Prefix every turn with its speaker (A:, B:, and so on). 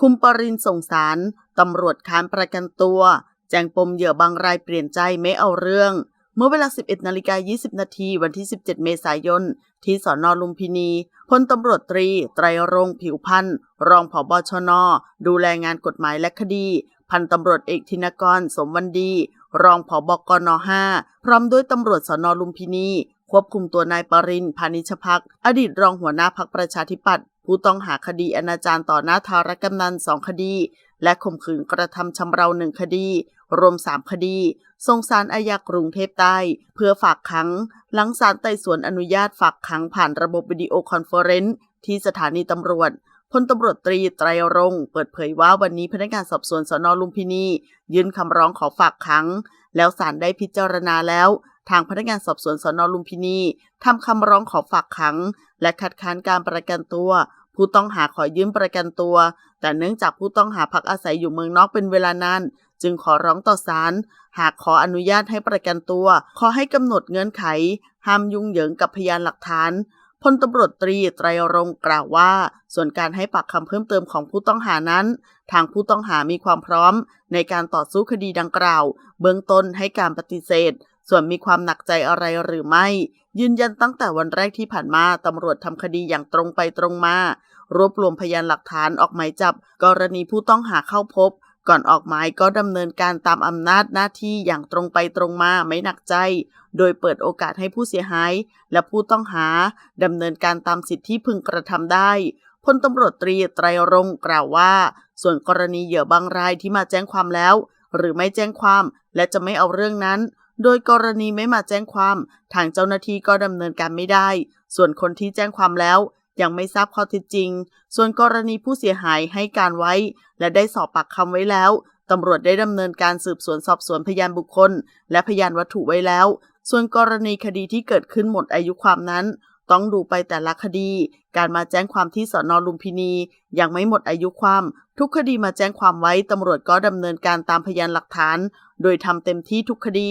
A: คุมปรินส่งสาร ตำรวจค้านประกันตัว แจ้งปมเหยื่อบางรายเปลี่ยนใจไม่เอาเรื่อง เมื่อเวลา 11นาฬิกา20 นาทีวันที่ 17 เมษายน ที่สอนอลุมพินีพลตำรวจตรี ไตรรงผิวพันธ์รองผบชน ดูแลงานกฎหมายและคดี พันตำรวจเอกธินกร สมวันดี รองผบกน 5 พร้อมด้วยตำรวจสนลุมพินี ควบคุมตัวนายปรินพานิชพัก อดีตรองหัวหน้าพักประชาธิปัตย์ ผู้ต้องหาคดีอนาจารต่อหน้าทารกำนันสองคดี และข่มขืนกระทำชำเราหนึ่งคดี รวมสามคดี ส่งสารอาญากรุงเทพใต้ เพื่อฝากขัง หลังศาลไต่สวนอนุญาตฝากขังผ่านระบบวิดีโอคอนเฟอเรนซ์ที่สถานีตำรวจพลตำรวจตรีไตรรงค์เปิดเผยว่าวันนี้พนักงานสอบสวนสนลุมพินี ยื่นคำร้องขอฝากขัง แล้วศาลได้พิจารณาแล้ว ทางพนักงานสอบสวนสนลุมพินีทำคำร้องขอฝากขัง และคัดค้านการประกันตัว ผู้ต้องหาขอยื่นประกันตัว แต่เนื่องจากผู้ต้องหาพักอาศัยอยู่เมืองนอกเป็นเวลานานจึงขอร้องต่อศาลหากขออนุญาตให้ประกันตัว ขอให้กำหนดเงื่อนไข ห้ามยุ่งเหยิงกับพยานหลักฐานพลตำรวจตรีไตรรงกล่าวว่า ส่วนการให้ปากคำเพิ่มเติมของผู้ต้องหานั้น ทางผู้ต้องหามีความพร้อมในการต่อสู้คดีดังกล่าว เบื้องต้นให้การปฏิเสธ ส่วนมีความหนักใจอะไรหรือไม่ ยืนยันตั้งแต่วันแรกที่ผ่านมาตำรวจทำคดีอย่างตรงไปตรงมา รวบรวมพยานหลักฐานออกหมายจับ กรณีผู้ต้องหาเข้าพบ ก่อนออกหมายก็ดำเนินการตามอำนาจหน้าที่อย่างตรงไปตรงมาไม่หนักใจ โดยเปิดโอกาสให้ผู้เสียหาย และผู้ต้องหาดำเนินการตามสิทธิที่พึงกระทำได้พลตำรวจตรีไตรรงกล่าวว่า ส่วนกรณีเหยื่อบางรายที่มาแจ้งความแล้ว หรือไม่แจ้งความและจะไม่เอาเรื่องนั้น โดยกรณีไม่มาแจ้งความ ทางเจ้าหน้าที่ก็ดำเนินการไม่ได้ ส่วนคนที่แจ้งความแล้ว ยังไม่ทราบข้อเท็จจริง ส่วนกรณีผู้เสียหายให้การไว้ และได้สอบปากคำไว้แล้วตำรวจได้ดำเนินการสืบสวนสอบสวนพยานบุคคล และพยานวัตถุไว้แล้ว ส่วนกรณีคดีที่เกิดขึ้นหมดอายุความนั้น ต้องดูไปแต่ละคดี การมาแจ้งความที่สอนอลุมพินี ยังไม่หมดอายุความ ทุกคดีมาแจ้งความไว้ตำรวจก็ดำเนินการตามพยานหลักฐาน โดยทำเต็มที่ทุกคดี